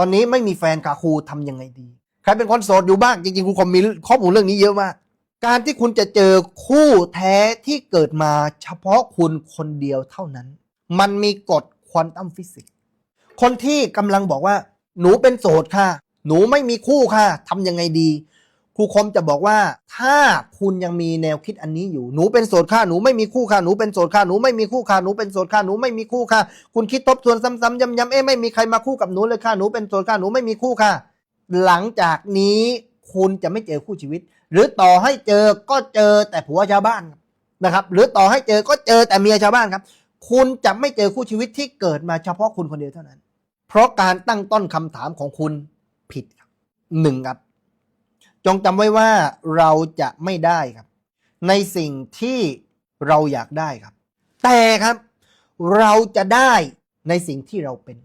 ตอนนี้ไม่มีแฟนค่ะครูทำยังไงดี ใครเป็นคนโสดอยู่บ้างจริงๆครูคอมมีข้อมูลเรื่องนี้เยอะมาก การที่คุณจะเจอคู่แท้ที่เกิดมาเฉพาะคุณคนเดียวเท่านั้น มันมีกฎควอนตัมฟิสิกส์คนที่กำลังบอกว่า หนูเป็นโสดค่ะ หนูไม่มีคู่ค่ะทำยังไงดี ครูคมจะบอกว่า ถ้าคุณยังมีแนวคิดอันนี้อยู่หนูเป็นโสดค่ะหนูไม่มีคู่ค่ะหนูเป็นโสดค่ะหนูไม่มีคู่ค่ะหนูเป็นโสดค่ะหนูไม่มีคู่ค่ะ คุณคิดทบทวนซ้ำๆย้ำๆเอ๊ะไม่มีใครมาคู่กับหนูเลยค่ะหนูเป็นโสดค่ะหนูไม่มีคู่ค่ะ หลังจากนี้คุณจะไม่เจอคู่ชีวิต หรือต่อให้เจอก็เจอแต่ผัวชาวบ้านนะครับ หรือต่อให้เจอก็เจอแต่เมียชาวบ้านครับ คุณจะไม่เจอคู่ชีวิตที่เกิดมาเฉพาะคุณคนเดียวเท่านั้น เพราะการตั้งต้นคำถามของคุณผิดครับหนึ่งครับ จงจำไว้ว่าเราจะไม่ได้ครับ ในสิ่งที่เราอยากได้ครับ แต่ครับ เราจะได้ในสิ่งที่เราเป็น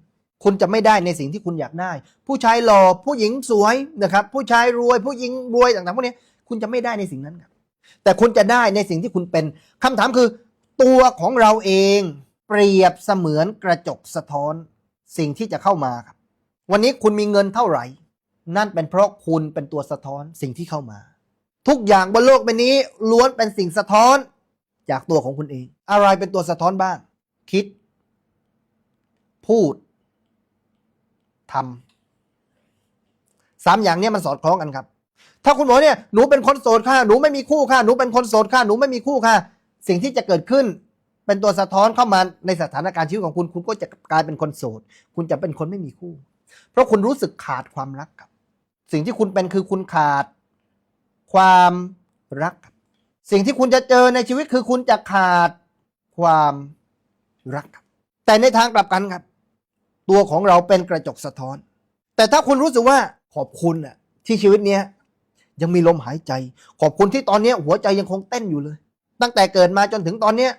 คุณจะไม่ได้ในสิ่งที่คุณอยากได้ ผู้ชายหล่อผู้หญิงสวยนะครับ ผู้ชายรวย ผู้หญิงรวยต่างๆพวกนี้คุณจะไม่ได้ในสิ่งนั้นครับ แต่คุณจะได้ในสิ่งที่คุณเป็นคำถามคือ ตัวของเราเองเปรียบเสมือนกระจกสะท้อนสิ่งที่จะเข้ามาครับ วันนี้คุณมีเงินเท่าไหร่ นั่นเป็นเพราะคุณเป็นตัวสะท้อนสิ่งที่เข้ามา ทุกอย่างบนโลกใบนี้ล้วนเป็นสิ่งสะท้อนจากตัวของคุณเอง อะไรเป็นตัวสะท้อนบ้าง คิด พูดทำสามอย่างนี้มันสอดคล้องกันครับ ถ้าคุณบอกเนี่ยหนูเป็นคนโสดค่ะหนูไม่มีคู่ค่ะหนูเป็นคนโสดค่ะหนูไม่มีคู่ค่ะ สิ่งที่จะเกิดขึ้นเป็นตัวสะท้อนเข้ามาในสถานการณ์ชีวิตของคุณ คุณก็จะกลายเป็นคนโสด คุณจะเป็นคนไม่มีคู่ เพราะคุณรู้สึกขาดความรักครับ สิ่งที่คุณเป็นคือคุณขาด ความรัก สิ่งที่คุณจะเจอในชีวิตคือคุณจะขาดความรักครับแต่ในทางกลับกันครับ ตัวของเราเป็นกระจกสะท้อน แต่ถ้าคุณรู้สึกว่าขอบคุณอะที่ชีวิตเนี้ยยังมีลมหายใจ ขอบคุณที่ตอนนี้หัวใจยังคงเต้นอยู่เลย ตั้งแต่เกิดมาจนถึงตอนเนี้ย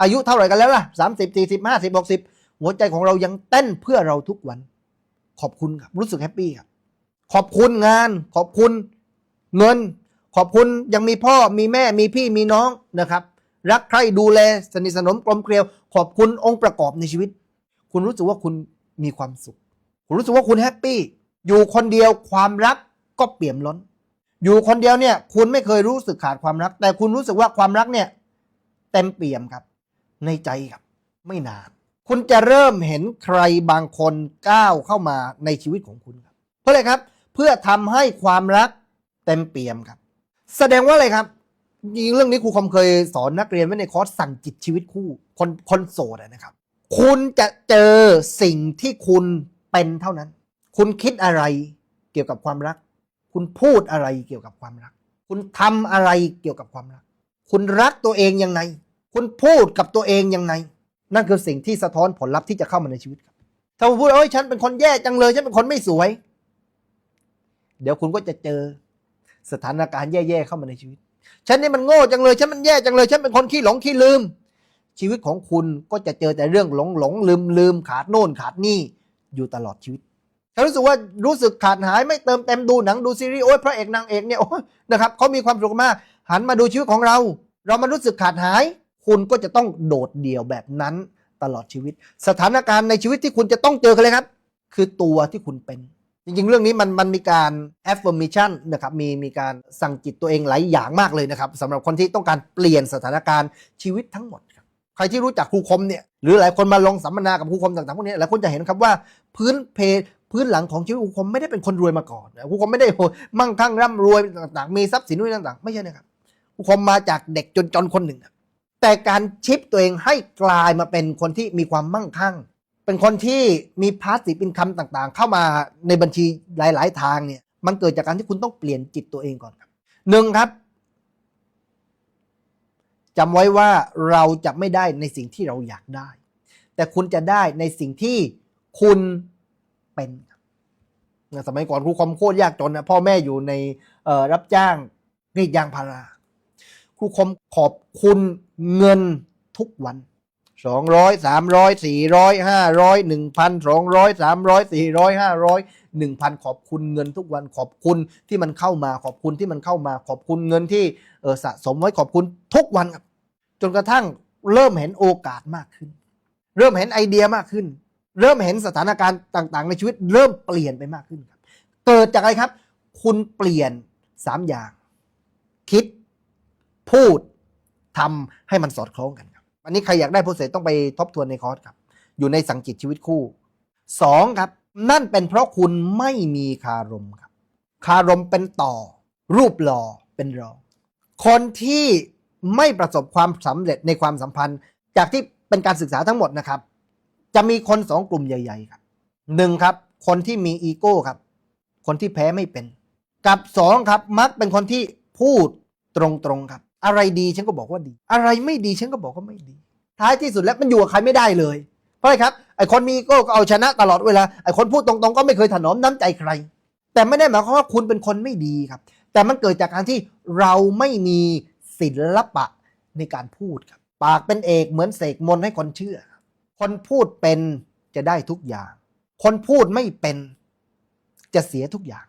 อายุเท่าไหร่กันแล้วล่ะสามสิบสี่สิบห้าสิบหกสิบหัวใจของเรายังเต้นเพื่อเราทุกวัน ขอบคุณครับ รู้สึกแฮปปี้ครับ ขอบคุณงาน ขอบคุณเงิน ขอบคุณยังมีพ่อมีแม่มีพี่มีน้องนะครับ รักใคร่ดูแลสนิทสนมกลมเกลียว ขอบคุณองค์ประกอบในชีวิต คุณรู้สึกว่าคุณมีความสุข คุณรู้สึกว่าคุณแฮปปี้อยู่คนเดียวความรักก็เปี่ยมล้น อยู่คนเดียวเนี่ย คุณไม่เคยรู้สึกขาดความรัก แต่คุณรู้สึกว่าความรักเนี่ย เต็มเปี่ยมครับ ในใจครับ ไม่นานคุณจะเริ่มเห็นใครบางคนก้าวเข้ามาในชีวิตของคุณครับ เพราะอะไรครับ พื่อทำให้ความรักเต็มเปี่ยมครับ แสดงว่าอะไรครับจริงเรื่องนี้ครูคอมเคยสอนนักเรียนไว้ในคอร์สสั่งจิตชีวิตคู่คนคนโสดนะครับ คุณจะเจอสิ่งที่คุณเป็นเท่านั้น คุณคิดอะไรเกี่ยวกับความรัก คุณพูดอะไรเกี่ยวกับความรัก คุณทำอะไรเกี่ยวกับความรัก คุณรักตัวเองยังไง คุณพูดกับตัวเองยังไง นั่นคือสิ่งที่สะท้อนผลลัพธ์ที่จะเข้ามาในชีวิตครับถ้าพูดเอ้ยฉันเป็นคนแย่จังเลยฉันเป็นคนไม่สวย เดี๋ยวคุณก็จะเจอสถานการณ์แย่ๆเข้ามาในชีวิต ฉันนี่มันโง่จังเลย ฉันมันแย่จังเลย ฉันเป็นคนขี้หลงขี้ลืม ชีวิตของคุณก็จะเจอแต่เรื่องหลงหลงลืมลืมขาดโน่นขาดนี่อยู่ตลอดชีวิตถ้ารู้สึกว่ารู้สึกขาดหายไม่เติมเต็มดูหนังดูซีรีส์โอ้ยพระเอกนางเอกเนี่ยโอ้ยนะครับเขามีความสุขมาก หันมาดูชีวิตของเรา เรามันรู้สึกขาดหาย คุณก็จะต้องโดดเดี่ยวแบบนั้นตลอดชีวิต สถานการณ์ในชีวิตที่คุณจะต้องเจอกันเลยครับ คือตัวที่คุณเป็น จริงๆ เรื่องนี้มันมันมีการ affirmation นะครับมีมีการสั่งจิตตัวเองหลายอย่างมากเลยนะครับสำหรับคนที่ต้องการเปลี่ยนสถานการณ์ชีวิตทั้งหมดครับใครที่รู้จักครูคมเนี่ยหรือหลายคนมาลงสัมมนากับครูคมต่างๆพวกนี้หลายคนจะเห็นครับว่าพื้นเพพื้นหลังของชีวิตครูคมไม่ได้เป็นคนรวยมาก่อนครูคมไม่ได้โหมั่งคั่งร่ำรวยต่างๆ มีทรัพย์สินนู่นต่างๆ ไม่ใช่นะครับครูคมมาจากเด็กจนๆคนหนึ่งแต่การชิปตัวเองให้กลายมาเป็นคนที่มีความมั่งคั่ง เป็นคนที่มีพาสซีฟอินคัมต่างๆ เข้ามาในบัญชีหลาย ๆ ทางเนี่ย มันเกิดจากการที่คุณต้องเปลี่ยนจิตตัวเองก่อนครับหนึ่งครับจำไว้ว่าเราจะไม่ได้ในสิ่งที่เราอยากได้ แต่คุณจะได้ในสิ่งที่คุณเป็นสมัยก่อนครูคอมโคตรยากจนนะพ่อแม่อยู่ในรับจ้างกรีดยางพาราครูคอมขอบคุณเงินทุกวัน สองร้อยสามร้อยสี่ร้อยห้าร้อยหนึ่งพันสองร้อยสามร้อยสี่ร้อยห้าร้อยหนึ่งพันขอบคุณเงินทุกวันขอบคุณที่มันเข้ามาขอบคุณที่มันเข้ามาขอบคุณเงินที่เออสะสมไว้ขอบคุณทุกวันครับจนกระทั่งเริ่มเห็นโอกาสมากขึ้น เริ่มเห็นไอเดียมากขึ้น เริ่มเห็นสถานการณ์ต่าง ๆ ในชีวิตเริ่มเปลี่ยนไปมากขึ้นครับ เกิดจากอะไรครับ คุณเปลี่ยนสามอย่าง คิด พูดทำให้มันสอดคล้องกัน อันนี้ใครอยากได้โปรเซสต้องไปทบทวนในคอร์สครับ อยู่ในสังกิตชีวิตคู่สองครับ นั่นเป็นเพราะคุณไม่มีคารมครับ คารมเป็นต่อ รูปหล่อเป็นรองคนที่ไม่ประสบความสำเร็จในความสัมพันธ์ จากที่เป็นการศึกษาทั้งหมดนะครับ จะมีคนสองกลุ่มใหญ่ ๆ ครับหนึ่งครับ คนที่มีอีโก้ครับ คนที่แพ้ไม่เป็น กับสองครับ มักเป็นคนที่พูดตรงๆครับ อะไรดีฉันก็บอกว่าดี อะไรไม่ดีฉันก็บอกว่าไม่ดี ท้ายที่สุดแล้วมันอยู่กับใครไม่ได้เลย เพราะอะไรครับไอคนมีก็เอาชนะตลอดเวลาไอคนพูดตรงๆ ก็ไม่เคยถนอมน้ำใจใคร แต่ไม่ได้หมายความว่าคุณเป็นคนไม่ดีครับ แต่มันเกิดจากการที่เราไม่มีศิลปะในการพูดครับ ปากเป็นเอกเหมือนเสกมนให้คนเชื่อ คนพูดเป็นจะได้ทุกอย่าง คนพูดไม่เป็นจะเสียทุกอย่าง